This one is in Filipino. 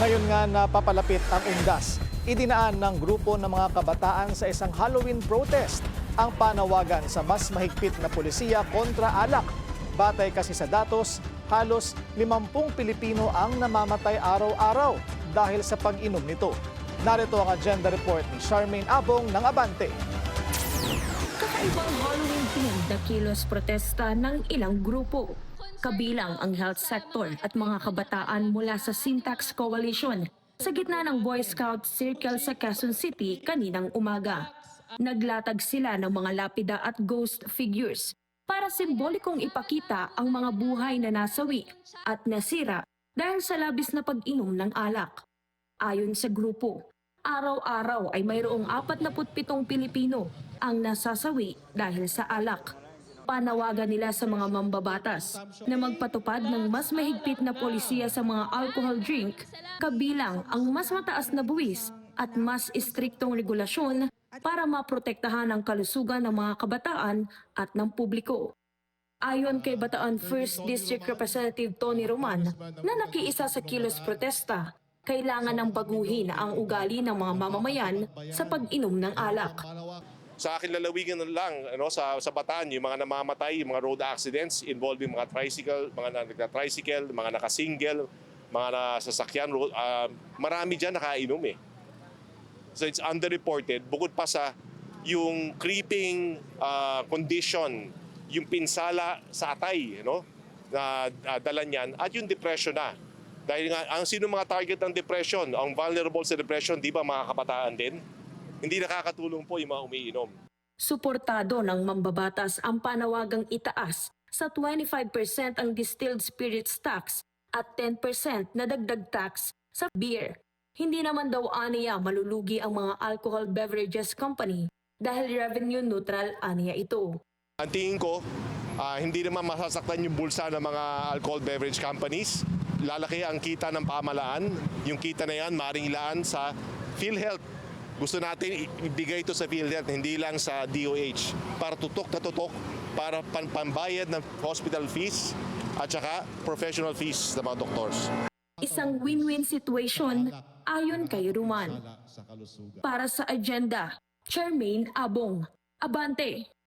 Ngayon nga napapalapit ang undas, idinaan ng grupo ng mga kabataan sa isang Halloween protest ang panawagan sa mas mahigpit na polisiya kontra alak. Batay kasi sa datos, halos 50 Pilipino ang namamatay araw-araw dahil sa pag-inom nito. Narito ang agenda report ni Charmaine Abong ng Abante. Kakaibang Halloween themed na kilos protesta ng ilang grupo. Kabilang ang health sector at mga kabataan mula sa Syntax Coalition sa gitna ng Boy Scout Circle sa Quezon City kaninang umaga. Naglatag sila ng mga lapida at ghost figures para simbolikong ipakita ang mga buhay na nasawi at nasira dahil sa labis na pag-inom ng alak. Ayon sa grupo, araw-araw ay mayroong 47 Pilipino ang nasasawi dahil sa alak. Panawagan nila sa mga mambabatas na magpatupad ng mas mahigpit na polisiya sa mga alcohol drink, kabilang ang mas mataas na buwis at mas istriktong regulasyon para maprotektahan ang kalusugan ng mga kabataan at ng publiko. Ayon kay Bataan 1st District Representative Tony Roman na nakiisa sa kilos protesta, kailangan ng baguhin ang ugali ng mga mamamayan sa pag-inom ng alak. Sa akin lalawigan lang ano sa sa Bataan yung mga namamatay, yung mga road accidents involving mga tricycle, mga na- nagka-tricycle, mga naka-single, mga nasasakyan, road, ah, marami diyan nakainom eh. So it's underreported bukod pa sa yung creeping ah, condition, yung pinsala sa atay, no? Na ah, dala niyan at yung depression na. Dahil nga ang sino mga target ng depression, ang vulnerable sa depression, di ba mga kabataan din? Hindi nakakatulong po yung mga umiinom. Suportado ng mambabatas ang panawagang itaas sa 25% ang distilled spirits tax at 10% na dagdag tax sa beer. Hindi naman daw aniya malulugi ang mga alcohol beverages company dahil revenue neutral aniya ito. Ang tingin ko, ah, hindi naman masasaktan yung bulsa ng mga alcohol beverage companies. Lalaki ang kita ng pamalaan. Yung kita na yan, maring ilaan sa PhilHealth. Gusto natin ibigay ito sa PhilHealth, hindi lang sa DOH. Para tutok na tutok, para pan pambayad ng hospital fees at saka professional fees ng mga doctors. Isang win-win situation ayon kay Ruman. Para sa agenda, Charmaine Abong. Abante!